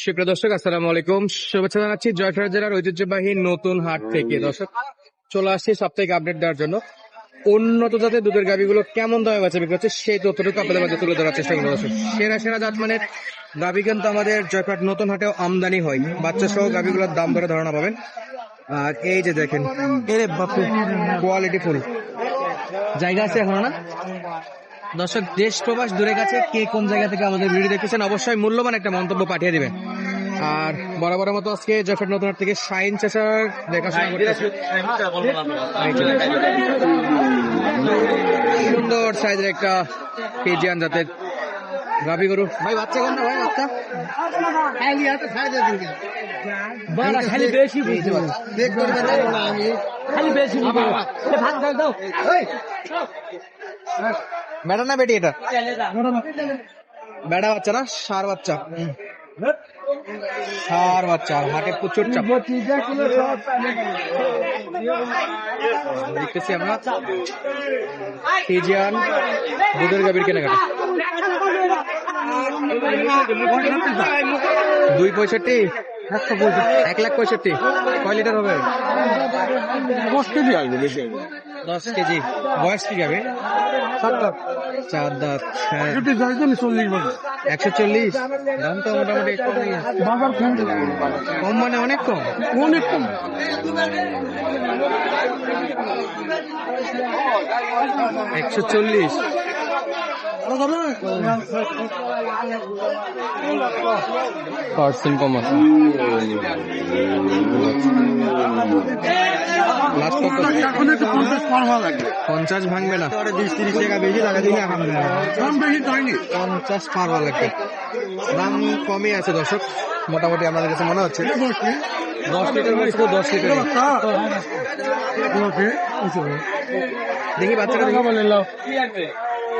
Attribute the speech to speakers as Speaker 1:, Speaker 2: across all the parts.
Speaker 1: সুপ্রিয় দর্শক আসসালামু আলাইকুম। শুভেচ্ছা জানাচ্ছি জয়পুরহাট জেলার ঐতিহ্যবাহী নতুন হাট থেকে। দর্শক চলে আসছি সাপ্তাহিক আপডেট দেওয়ার জন্য। উন্নত জাতের দুধের গাভিগুলো কেমন দামে বাঁচা বিক্রি হচ্ছে সেই তথ্যটুকু আপনাদের মাঝে তুলে ধরার চেষ্টা করব। দর্শক সেরা সেরা জাত মানের গাভি কিন্তু আমাদের জয়পুরহাট নতুন হাটেও আমদানি হয়। বাচ্চা সহ গাভিগুলোর দাম ধরে ধারণা পাবেন। আর এই যে দেখেন কোয়ালিটি ফুল। জায়গা আছে এখনও না? দর্শক দেশ প্রবাস দূরে গেছে। কে কোন জায়গা থেকে আমাদের ভিডিও দেখতেছেন অবশ্যই মূল্যবান একটা মন্তব্য পাঠিয়ে দিবেন। আর বরাবর মতো আজকে জফের নতুন থেকে সাইন চেসার দেখাশোনা। সুন্দর সাইজের একটা কেজিয়ান জাতের গাভি গরু। ভাই বাচ্চা কেন ভাই বাচ্চা?
Speaker 2: খালি বেশি বুঝতে
Speaker 1: দেখ করবেন
Speaker 2: খালি বেশি ভাত দাও দাও।
Speaker 1: বেটা না বেটি এটা? বেড়া বাচ্চা না? সার বাচ্চা। সার বাচ্চা হাটে প্রচুর চাপ। দেখতেছি আমরা। ফিজিয়ান দুধের কেনাকাটা। দুই পঁয়ষট্টি? এক লাখ পঁয়ষট্টি। কয় লিটার হবে?
Speaker 2: আসবে বেশি
Speaker 1: দশ কেজি। বয়স কি যাবে? চার দাঁত হ্যাঁ। একশো চল্লিশ দাম তো মোটামুটি। কম। মানে অনেক কম?
Speaker 2: অনেক কম।
Speaker 1: একশো চল্লিশ। পার্সেন্ট কম আছে। লাস্ট কত?
Speaker 2: এখন একটু পঞ্চাশ পার হওয়া লাগবে।
Speaker 1: পঞ্চাশ ভাঙবে না। বিশ তিরিশ টাকা বেশি টাকা দিলে
Speaker 2: দাম বেশি
Speaker 1: পঞ্চাশ পার হওয়া লাগবে। দাম কমই আছে দর্শক। মোটামুটি আমাদের কাছে মনে হচ্ছে। দশ লিটার দশ লিটার। দেখি বাচ্চাটা দেখি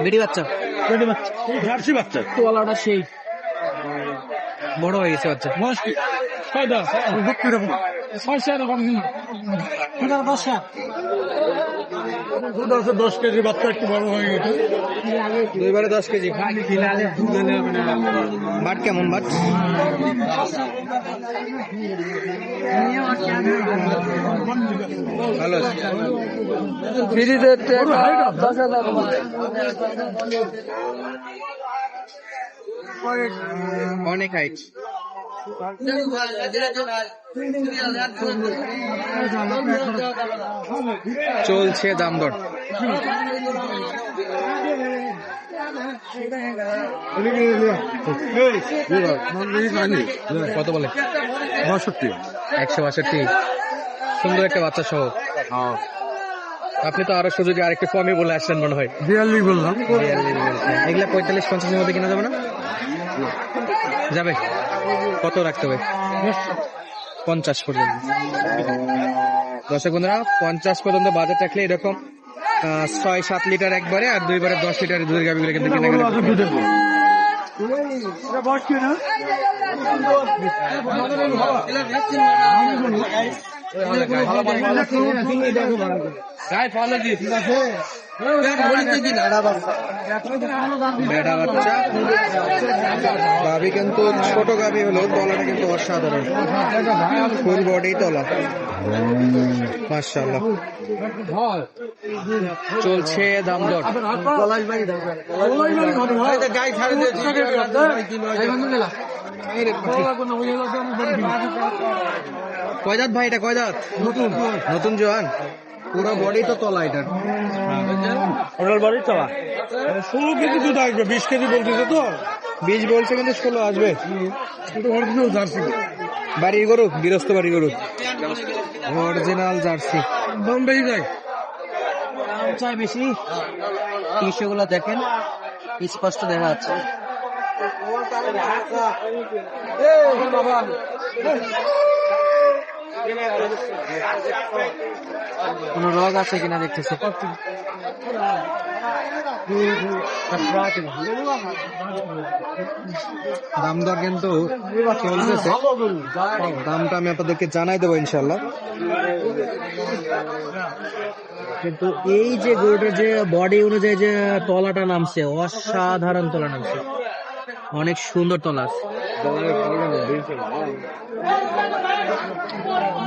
Speaker 1: বেটি বাচ্চা।
Speaker 2: জার্সি বাচ্চা।
Speaker 1: তোলাটা সেই। বড় হয়ে গেছে বাচ্চা।
Speaker 2: ছয় দশ দশ কেজি বাচ্চা একটু বড় হয়ে গেছে।
Speaker 1: দুইবারে দশ কেজি। বাট কেমন বাট? ভালো। অনেক হাইট চলছে দাম দর কত বলে?
Speaker 2: বাষট্টি।
Speaker 1: একশো বাষট্টি। সুন্দর একটা বাচ্চা সহ। আপনি তো আরও সুযোগে আরেকটু কমই বলে আসছেন মনে হয়।
Speaker 2: বিয়াল্লিশ বললাম।
Speaker 1: এগুলা পঁয়তাল্লিশ পঞ্চাশের মধ্যে কিনা যাবে না? যাবে। কত রাখতে হবে? পঞ্চাশ পর্যন্ত। দর্শক বন্ধুরা পঞ্চাশ পর্যন্ত বাজার থাকলে এরকম ছয় সাত লিটার একবারে আর দুইবারে দশ লিটার দুধের গাভিগুলো কিন্তু কেনাকাটা গাভি কিন্তু ছোট গাভি হলো তলাটা কিন্তু অসাধারণ। ফুল বডি তলা। মার্শাল্লাহ চলছে দাম দর। কয়দাত ভাই এটা কয়দাত নতুন। নতুন জোয়ান? পুরো বডি তো তলা এটার।
Speaker 2: ওটার বাড়ি চলা ষোলো কেজি দুধ আসবে বিশ কেজি বলতেছে তো?
Speaker 1: বীজ বলছে কিন্তু ষোলো আসবে।
Speaker 2: Original jersey.
Speaker 1: বাড়ির গরু গৃহস্থ বাড়ি গরু। Original jersey.
Speaker 2: দাম বেশি যায়?
Speaker 3: চাই বেশি। টিস্যু গুলো দেখেন স্পষ্ট দেখা যাচ্ছে। কোন রোগ আছে কিনা দেখতেছে।
Speaker 1: দাম দর কিন্তু চলতেছে। দামটা আমি আপনাদেরকে জানাই দেবো ইনশাল্লাহ
Speaker 3: কিন্তু এই যে গরুটার যে বডি অনুযায়ী যে তলাটা নামছে অসাধারণ তলা নামছে। অনেক সুন্দর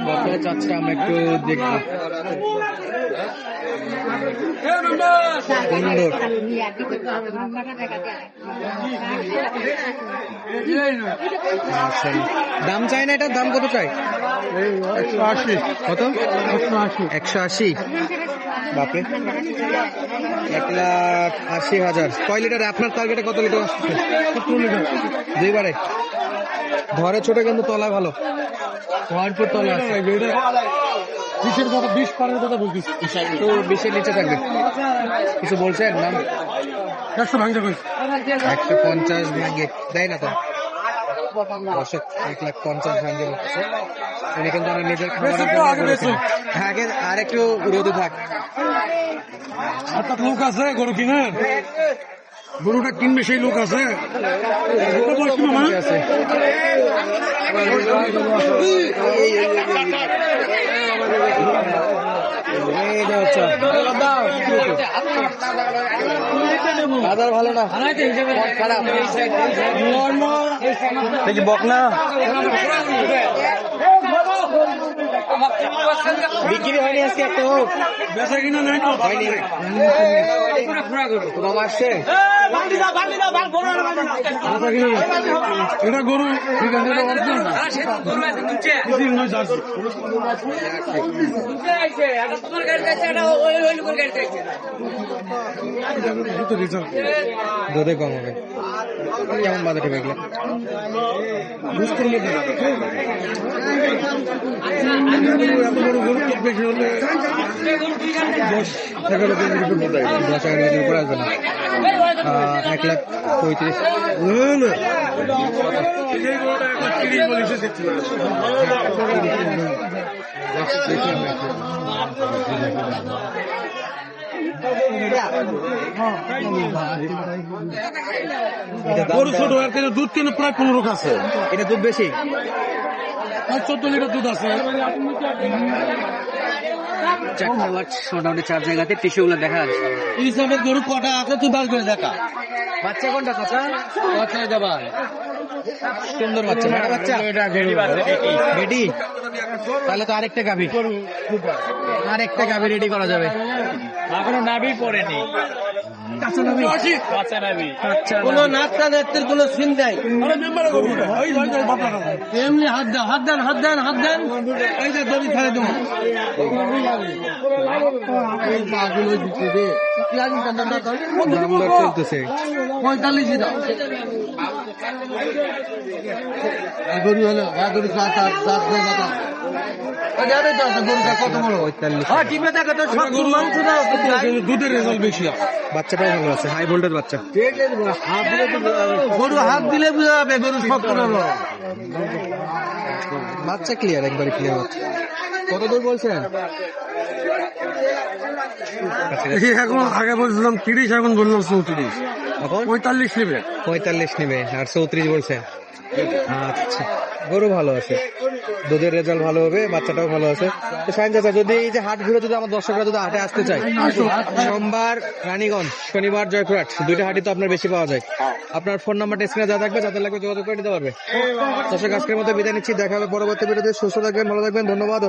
Speaker 1: বর্তমানে চাচ্ছে আমরা একটু দেখব মাশাআল্লাহ। দাম চাই না এটার দাম কত চাই?
Speaker 2: একশো আশি
Speaker 1: কত?
Speaker 2: একশো আশি।
Speaker 1: একশো আশি বাপরে। এক লাখ আশি হাজার। কয় লিটার? আপনার টার্গেটে কত লিটার আসছে? দুইবারে। ঘরে ছোট কিন্তু তলায় ভালো। ভরপুর তলা আছে।
Speaker 2: বিশের কথা বিশ পারের কথা বলতেছি
Speaker 1: তো বিশের নিচে থাকবে কিছু বলছেন নাম
Speaker 2: একশো ভাঙতে কই
Speaker 1: একশো পঞ্চাশ ভাঙ্গে দেয় না তো এক লাখ পঞ্চাশ উনি কিন্তু আমার নিজের
Speaker 2: আগে
Speaker 1: আর একটু রোদে থাক
Speaker 2: লোক আছে গরু গরুটা কিনবে সেই লোক আছে
Speaker 1: আছে এই বাজার ভালো না? খারাপ বকনা। বিক্রি হয়নি আজকে একটা
Speaker 2: বেচা কিনা নাই তো
Speaker 1: হয়নি মামা আসছে।
Speaker 2: এটা গরু ঠিক আছে এটা রিজার্ভ।
Speaker 1: দুধে কম হবে কেমন বাজার ঠেবে এগুলো
Speaker 2: বুঝতেন এত বড় গরু বেশি হলে দশ এগারো দিন উপর
Speaker 1: দশ এগারো কেজির উপরে আসবে না। এক লাখ পঁয়ত্রিশ।
Speaker 2: না গরু ছোট আর কিন্তু দুধ কিন্তু প্রায় পনেরো কাছে।
Speaker 1: এটা দুধ বেশি?
Speaker 2: চোদ্দ লিটার দুধ আছে।
Speaker 3: মোটামুটি চার জায়গাতে দেখা যাচ্ছে।
Speaker 2: ইসলামের গরু কটা আছে তুই বার করে দেখা।
Speaker 1: বাচ্চা কোনটা বাচ্চা যাবার সুন্দর বাচ্চা। মেয়েটা বাচ্চা? রেডি তাহলে তো আরেকটা গাভি। আরেকটা গাভি রেডি করা যাবে।
Speaker 3: এখনও নাভি পড়েনি।
Speaker 1: কাঁচা নাভি
Speaker 3: কাঁচা নাভি
Speaker 1: কোনো
Speaker 3: নাচটা নেত্রের কোনো সিন নাই। এমনি হাত দেন হাত দেন হাত দেন হাত দেন।
Speaker 2: এই যে দড়ি ছাড়ে
Speaker 1: দর
Speaker 2: পঁয়তাল্লিশ গরু হলো গরু সাত আট সাত। দুধের রেজাল্ট বেশি
Speaker 1: ভালো আছে হাই ভোল্টেজ বাচ্চা
Speaker 3: গরু হাত দিলে বুঝা যাবে গরু শক্ত না
Speaker 1: বাচ্চা ক্লিয়ার একবারে ক্লিয়ার বাচ্চা কত দূর বলছেন
Speaker 2: এখন আগে বলছিলাম তিরিশ এখন বললাম চৌত্রিশ
Speaker 1: এখন
Speaker 2: পঁয়তাল্লিশ নেবে।
Speaker 1: পঁয়তাল্লিশ নেবে আর চৌত্রিশ বলছে। আচ্ছা। গরু ভালো আছে। দুধের রেজাল্ট ভালো হবে, বাচ্চাটাও ভালো আছে। সাইন চাচা, যদি এই যে হাট ঘুরে যদি আমার দর্শকরা যদি হাটে আসতে চায়, সোমবার রানীগঞ্জ, শনিবার জয়পুরহাট, দুইটা হাটই তো আপনার বেশি পাওয়া যায়। আপনার ফোন নাম্বারটা স্ক্রিনে যা থাকবে যাদের লাগবে যোগাযোগ করে নিতে পারবে। দর্শক, আজকের মতো বিদায় নিচ্ছি, দেখা হবে পরবর্তী ভিডিওতে। সুস্থ থাকবেন, ভালো থাকবেন, ধন্যবাদ।